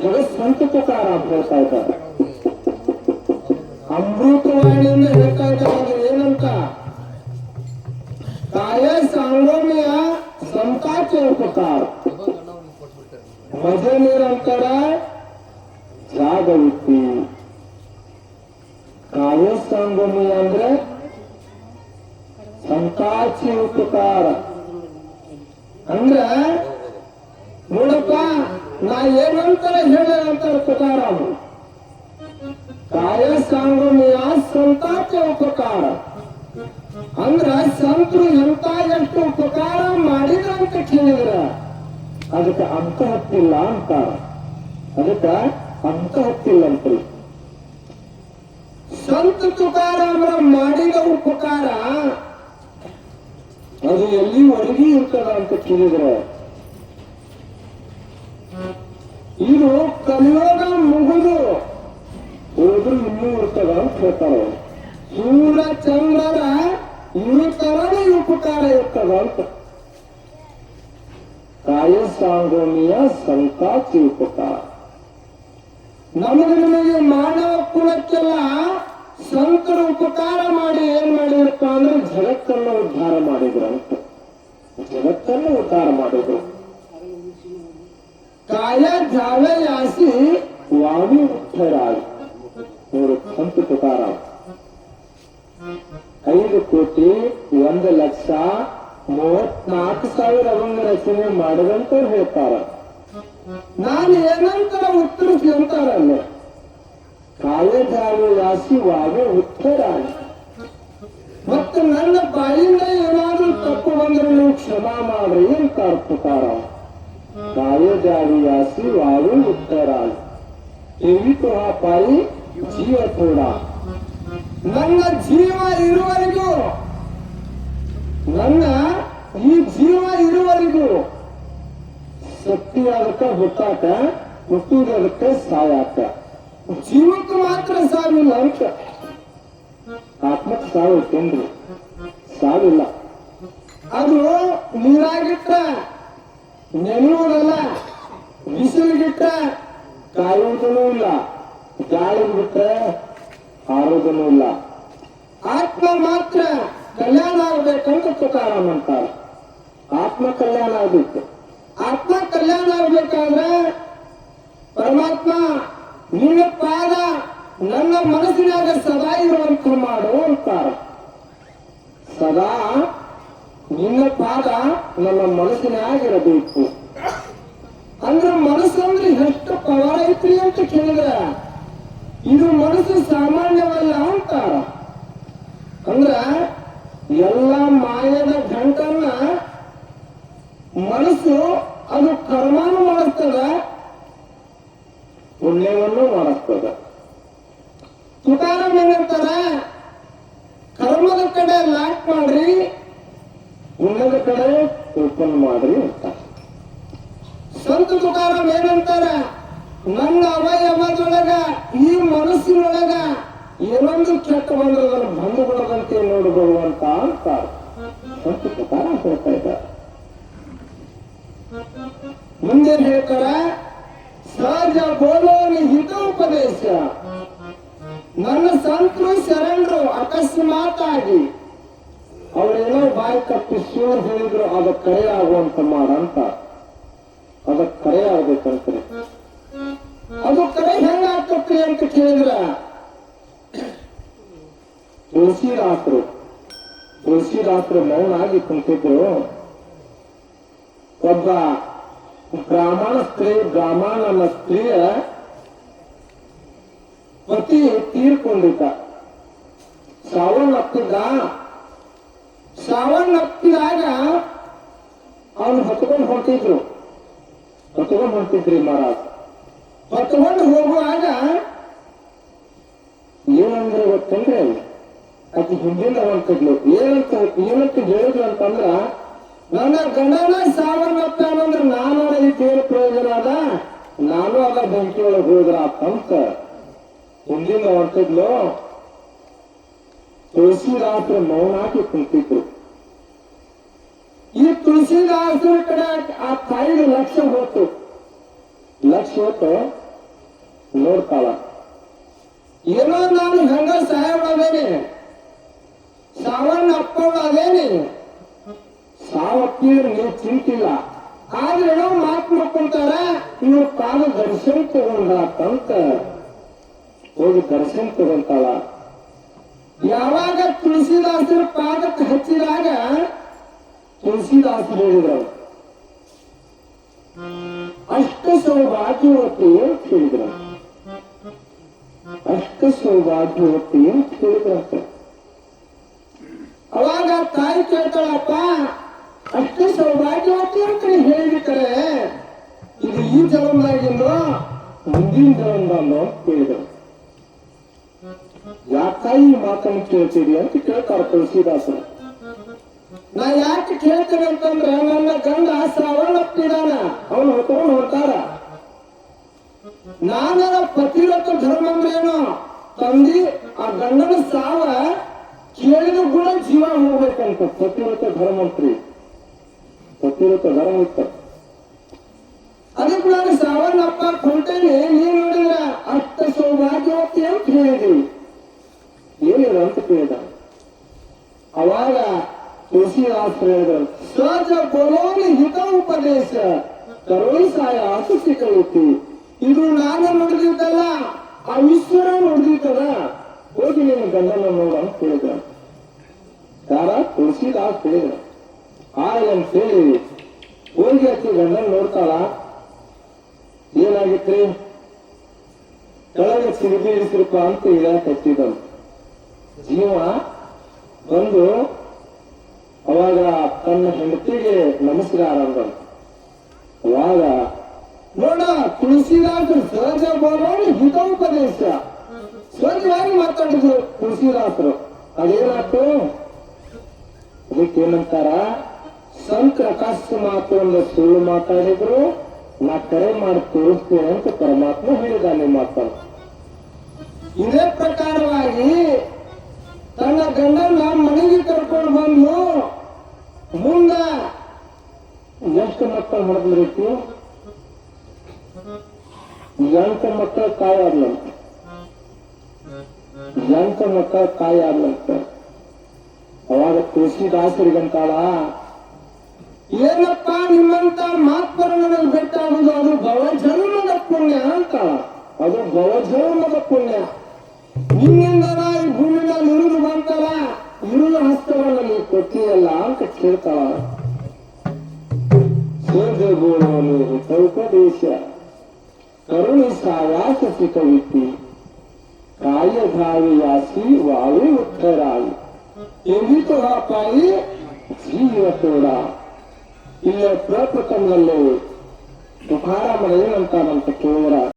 ಜಗತ್ ಸಂತ ತುಕಾರಾಮ್ ಹೇಳ್ತಾ ಇದ್ದಾರೆ ಅಮೃತವಾಣಿಯಿಂದ ಹೇಳ್ತಾ ಇದ್ದಾರೆ ಏನಂತ? ಕಾಯ ಸಾಂಗೋಮ್ಯ ಸಂತಾಚೆ ಉಪಕಾರ ಮಜ ನಿರಂತರ ಜಾಗವಿತ್ತಿ ಕಾಯ ಸಾಂಗೋಮ್ಯ ಅಂದ್ರೆ ಸಂತಾಚಿ ಉಪಕಾರ ಅಂದ್ರ ನೋಡಪ್ಪ ನಾ ಏನಂತರ ಹೇಳ ಅಂತಾರೆ ತುಕಾರಾಮ ಕಾಯ ಸಾಂಗಮ್ಯ ಸಂತಾಚ ಉಪಕಾರ ಅಂದ್ರ ಸಂತರು ಎಂತ ಎಷ್ಟು ಉಪಕಾರ ಮಾಡಿದ್ರ ಅಂತ ಕೇಳಿದ್ರ. ಅದಕ್ಕೆ ಅಂಕ ಹತ್ತಿಲ್ಲ ಅಂತಾರ. ಅದಕ್ಕೆ ಅಂಕ ಹತ್ತಿಲ್ಲ ಅಂತ್ರಿ ಸಂತ ತುಕಾರಾಮರ ಮಾಡಿದ ಉಪಕಾರ. ಅದು ಎಲ್ಲಿವರೆಗೆ ಇರ್ತದ ಅಂತ ಕೇಳಿದ್ರೆ. ಇದು ಕಲಿಯೋಗ ಮುಗಿದು. ಓದು ಇನ್ನೂ ಇರ್ತದ ಅಂತ ಹೇಳ್ತಾರೆ ಸೂರ್ಯ ಚಂದ್ರರ ಉಪಕಾರ ಇರ್ತದ ಅಂತ. ಕಾಯ ಸಾಂಗೋಮಿಯ ಸಂತಾತಿ ಉಪಕಾರ ನಮಗೆ ನಿಮಗೆ ಮಾನವ ಕುಲಕ್ಕೆಲ್ಲ ಸಂತರು ಉಪಕಾರ ಮಾಡಿ ಏನ್ ಮಾಡಿದ್ರಪ್ಪ ಅಂದ್ರೆ ಜಗತ್ತನ್ನು ಉದ್ಧಾರ ಮಾಡಿದ್ರು ಅಂತ. ಜಗತ್ತನ್ನು ಉದ್ಧಾರ ಮಾಡಿದ್ರು. ಕಾಯ ಜಾವೆ ಯಾಸಿ ವಾವಿ ಉತ್ತರಾಗಿ ಇವರು ಸಂತ ತುಕಾರಾಮ್ ಐದು ಕೋಟಿ ಒಂದು ಲಕ್ಷ ಮೂವತ್ನಾಲ್ಕು ಸಾವಿರ ಅವಂಗ ರಚನೆ ಮಾಡಿದಂತ ಹೇಳ್ತಾರ. ನಾನು ಏನಂತ ಉತ್ತರಿಸಿ ಅಂತಾರಲ್ಲೇ. ಕಾಯಜಾವೆ ಯಾಸಿ ಉತ್ತರ ಉತ್ತರಾಗಿ ಮತ್ತ ನನ್ನ ಬಾಯಿಂದ ಏನಾದ್ರೂ ತಪ್ಪು ಬಂದ್ರೆ ನೀವು ಕ್ಷಮಾ ಮಾಡ್ರಿ ಅಂತ ತುಕಾರಾಮ್ ગાયો જારિયાસી વાયુ ઉત્તરાય એવી તો આ પાઈ જીવ થોડા ನನ್ನ ಜೀವ ಇರುವರೆಗೂ ನನ್ನ ಈ ಜೀವ ಇರುವರೆಗೂ ಶಕ್ತಿ ಅದಕ್ಕ ಹುಟ್ಟಾಕ ಹುಟ್ಟಿದ ಅದಕ್ಕೆ ಸಾಯಾಕ. ಜೀವಕ್ಕೆ ಮಾತ್ರ ಸಾವಿಲ್ಲ ಅಂತ ಆತ್ಮಕ್ಕೆ ಸಾವು ತಿಂದ್ರು ಸಾವಿಲ್ಲ. ಅದು ನೀರಾಗಿಟ್ಟ ನೆನೆಯುವುದಲ್ಲ ಬಿಸಿಲಿಗಿಟ್ಟ ಕಾಯುವುದೂ ಇಲ್ಲ ಗಾಳಿ ಬಿಟ್ರೆ ಆರೋಗ್ಯನೂ ಇಲ್ಲ. ಆತ್ಮ ಮಾತ್ರ ಕಲ್ಯಾಣ ಆಗ್ಬೇಕಂತ ತುಕಾರಾಮ್ ಅಂತಾರೆ ಆತ್ಮ ಕಲ್ಯಾಣ ಆಗ್ಬೇಕು. ಆತ್ಮ ಕಲ್ಯಾಣ ಆಗ್ಬೇಕಾದ್ರೆ ಪರಮಾತ್ಮ, ನಿನ್ನ ಪಾದ ನನ್ನ ಮನಸ್ಸಿನಾಗ ಸದಾ ಇರುವಂತ ಮಾಡು ಅಂತಾರೆ. ಸದಾ ನಿನ್ನ ಪಾದ ನನ್ನ ಮನಸ್ಸಿನಾಗಿರಬೇಕು. ಅಂದ್ರೆ ಮನಸ್ಸು ಅಂದ್ರೆ ಎಷ್ಟು ಪವರ್ ಐತ್ರಿ ಅಂತ ಕೇಳಿದ್ರೆ, ಇದು ಮನಸ್ಸು ಸಾಮಾನ್ಯವಲ್ಲ ಅಂತ ಅಂದ್ರ ಎಲ್ಲ ಮಾಯದ ಗಂಟನ್ನ ಮನಸ್ಸು ಅದು ಕರ್ಮಾನು ಮಾಡುತ್ತದ ಪುಣ್ಯವನ್ನು ಮಾಡುತ್ತದ ತುಕಾರಾಮ್ ಏನಂತಾರ ಕರ್ಮದ ಕಡೆ ಲಾಕ್ ಮಾಡ್ರಿ ಪುಣ್ಯದ ಕಡೆ ಓಪನ್ ಮಾಡ್ರಿ ಅಂತ. ಸಂತ ತುಕಾರಾಮ್ ಏನಂತಾರ ನನ್ನ ಅವಯವದೊಳಗ, ಈ ಮನಸ್ಸಿನೊಳಗ ಏನೊಂದು ಕೆಟ್ಟ ಬಂದ್ರೆ ಅದನ್ನು ಬಿಡದಂತೆ ನೋಡಬಹುದು ಅಂತ ಸಂತ ತುಕಾರ ಹೇಳ್ತಾ ಇದ್ದಾರೆ. ಮುಂದೆ ಹೇಳ್ತಾರ? ಅವರೇನೋ ಬಾಯಿ ತಪ್ಪಿಸೋರು ಹೇಳಿದ್ರು, ಅದ ಕರೆ ಆಗುವಂತ ಮಾಡಂತ ಅದ ಕರೆ ಆಗ್ಬೇಕಂತ್ರಿ ಅದು ಕರೆ ಹೆಂಗ ಆಗ್ತತ್ರಿ ಅಂತ ಕೇಳಿದ್ರ? ತುಳಸಿದಾಸರು ತುಳಸಿದಾಸರು ಮೌನ ಆಗಿ ಕುಂತಿದ್ರು. ಒಬ್ಬ ಬ್ರಾಹ್ಮಣ ಸ್ತ್ರೀ, ಬ್ರಾಹ್ಮಣನ ಸ್ತ್ರೀಯ ಪತಿ ತೀರ್ಕೊಂಡಿದ್ದ. ಸಾವನ್ನಪ್ಪಿದ್ದ. ಸಾವನ್ನಪ್ಪಿದಾಗ ಅವನು ಹೊತ್ಕೊಂಡು ಹೊಂಟಿದ್ರು. ಹೊತ್ಕೊಂಡು ಹೊಂಟಿದ್ರಿ ಮಹಾರಾಜ್. ಹೊತ್ಕೊಂಡು ಹೋಗುವಾಗ ಏನಂದ್ರೆ ಗೊತ್ತಂದ್ರೆ ಅದು ಹಿಂದಿಂದ ಹೊಂಟಿದ್ಲು ಏನಂತ ಏನಂತ ಹೇಳಿದ್ರು ಅಂತಂದ್ರ, ನನ್ನ ಗಂಡನ ಸಾವನ್ನಪ್ಪಾನಂದ್ರ ನಾನು ಇದಕ್ಕೇನು ಪ್ರಯೋಜನ ಅದ? ನಾನು ಅದ ಬೆಂಕಿ ಒಳಗೆ ಹೋದ್ರ ಅಂತ ಹಿಂದಿನ ಹೊಂಟಿದ್ಲು ತುಳಸಿದಾಸರು ಮೌನ ಹಾಕಿ ಕುಂತಿದ್ರು ಈ ತುಳಸಿದಾಸರ ಕಡೆ ಆ ತಾಯಿಗೆ ಲಕ್ಷ ಹೋತು ಲಕ್ಷ್ಯ ಹೋತು ನೋಡ್ತಾಳ ಏನೋ ನಾನು ಹೆಂಗ ಸಾಯವಳದೇನಿ ಸಾವನ್ನ ಅಪ್ಪವಳದೇನಿ ಸಾವಪ್ಪಿದ್ರೆ ನೀವು ಚಿಂತಿಲ್ಲ ಆದ್ರೆ ಏನೋ ಮಾತು ಮಾಡ್ಕೊಂತಾರ ನೀವು ಕಾಲು ದರ್ಶನ ತಗೊಂಡಾತಂತ ಹೋಗಿ ದರ್ಶನ ತಗೊಂತಾಳ ಯಾವಾಗ ತುಳಸಿದಾಸರ ಪಾದಕ್ಕೆ ಹಚ್ಚಿದಾಗ ತುಳಸಿದಾಸರು ಹೇಳಿದ್ರು. ಅಷ್ಟ ಸೌಭಾಗ್ಯವತಿ ಅಂತ ಹೇಳಿದ್ರು. ಅಷ್ಟ ಸೌಭಾಗ್ಯವತಿ ಅಂತ ಹೇಳಿದ್ರಂತ. ಅವಾಗ ತಾಯಿ ಕೇಳ್ತಾಳಪ್ಪ, ಅಷ್ಟ ಸೌಭಾಗ್ಯವತಿ ಅಂತ ಹೇಳಿಬಿಟ್ರೆ ಇದು ಈ ಜನ್ಮದಾಗಿಂದು ಮುಂದಿನ ಜನ್ಮದಲ್ಲೋ ಅಂತ ಕೇಳಿದ್ರು ಈ ಮಾತನ್ನು ಕೇಳ್ತೀರಿ ಅಂತ ಕೇಳ್ತಾರ ತುಳಸಿದಾಸರು. ನಾ ಯಾಕೆ ಕೇಳ್ತೇನೆ ಅಂತಂದ್ರೆ ನನ್ನ ಗಂಡ ಶ್ರವಣಪ್ಪಿದಾನ ಅವನು ಹೊತ್ಕೊಂಡು ಹೊರ್ತಾರ ನಾನ ಪತಿರಥ ಧರ್ಮ ಅಂದ್ರೇನು ತಂದಿ ಆ ಗಂಡನ ಸಾವ ಕೇಳಿದ ಗುಣ ಜೀವ ಹೋಗ್ಬೇಕಂತ ಪತಿರತ ಧರ್ಮ ಅಂತ್ರಿ ಪತಿರಥ ಧರ್ಮ ಇತ್ತ. ಅದಕ್ಕೆ ನಾನು ಶ್ರಾವಣಪ್ಪ ಕೊಂಟೇನೆ ನೀನ್ ನೋಡಿದ್ರ ಅಷ್ಟ ಸೌಭಾಗ್ಯವತಿ ಅಂತ ಹೇಳಿದ್ವಿ ಏನಿಲ್ಲ ಅಂತ ಕೇಳಿದ ಅವಾಗ ತುಳಸಿದಾಸ್ ಹೇಳಿದ್ರು ಸಹಜ ಬರೋನಿ ಹಿತ ಉಪದೇಶ ಕರುಣಿಸಾಯ ಆಸಕ್ತಿ ಕಲಿಯುತ್ತಿ ಇದು ನಾನು ನೋಡಿದ್ದಲ್ಲ ಆ ಈಶ್ವರ ನೋಡಿದ್ದಲ್ಲ ಹೋಗಿ ನಿನ್ನ ಗಂಡನ ನೋಡ ಅಂತ ಕೇಳಿದ. ಯಾರ? ತುಳಸಿದಾಸ್ ಹೇಳಿದ ಅಂತ ಹೇಳಿ ಹೋಗಿ ಆಕಿ ಗಂಡನ ನೋಡ್ತಾಳ? ಏನಾಗಿತ್ರಿ? ಕೆಳಗೆ ಸಿಗದಿ ಇರಿಸಿರಪ್ಪ ಅಂತ ಹೇಳ ಹಚ್ಚಿದನು ಜೀವ ಬಂದು ಅವಾಗ ತನ್ನ ಹೆಂಡತಿಗೆ ನಮಸ್ಕಾರ ಅಂದ ಅವಾಗ, ನೋಡ ತುಳಸಿದಾಸರು ಸಹಜ ಬರೋಣ ಹಿತೋಪದೇಶ. ಸಹಜವಾಗಿ ಮಾತಾಡಿದ್ರು ತುಳಸಿದಾಸರು ಅದೇನಾಯ್ತು? ಅದಕ್ಕೇನಂತಾರ? ಸಂತ ಅಕಸ್ಮಾತ್ ಒಂದು ಸುಳ್ಳು ಮಾತಾಡಿದ್ರು, ನಾ ಕರೆ ಮಾಡಿ ತೋರಿಸ್ತೇನೆ ಅಂತ ಪರಮಾತ್ಮ ಹೇಳಿದಾನೆ ಮಾತನ್ನು. ಇದೇ ಪ್ರಕಾರವಾಗಿ ತನ್ನ ಗಂಡನ ಮನೆಗೆ ಕರ್ಕೊಂಡು ಬಂದು ಮುಂದ ಎಷ್ಟು ಮಕ್ಕಳು ಮಾಡಿದ ರೀತಿ? ಎಂಟು ಮಕ್ಕಳು ಕಾಯಿ ಆದ್ಲಂತ. ಎಂಟು ಮಕ್ಕಳು ಕಾಯಿ ಆದ್ಲಂತ. ಅವಾಗ ತುಳಸಿದಾಸರಿಗಂತಾಳ ಏನಪ್ಪ ನಿಮ್ಮಂತ ಮಾತ್ಪರ ನನಗೆ ಬೆಟ್ಟಾಗುದು ಅದು ಭವಜನ್ಮದ ಪುಣ್ಯ ಅಂತಾಳ. ಅದು ಭವಜನ್ಮದ ಪುಣ್ಯ. ನಿನ್ನಿಂದ ಈ ಭೂಮಿ ಹಸ್ತವನ್ನ ನೀವು ಕೊಟ್ಟಿಯಲ್ಲ ಅಂತ ಕೇಳ್ತಾಳ. ಸೋದಬೋಳವನು ಉಪದೇಶ. ಕರುಣಿ ಸಾಯಾಸ ಸಿಕವಿತಿ ಕಾಯಧಾವಿಯಾಸಿ ವಾವಿ ಉತ್ತರಾಯಿ ಎಲ್ಲಿತು ಹಾಪಾಯಿ ಜೀವ ತೋಡ. ಇಲ್ಲ ಪ್ರಪ್ರಥಮದಲ್ಲಿ ತುಕಾರಾಮನ ಏನಂತಾನಂತ ಕೇಳಿದ್ರ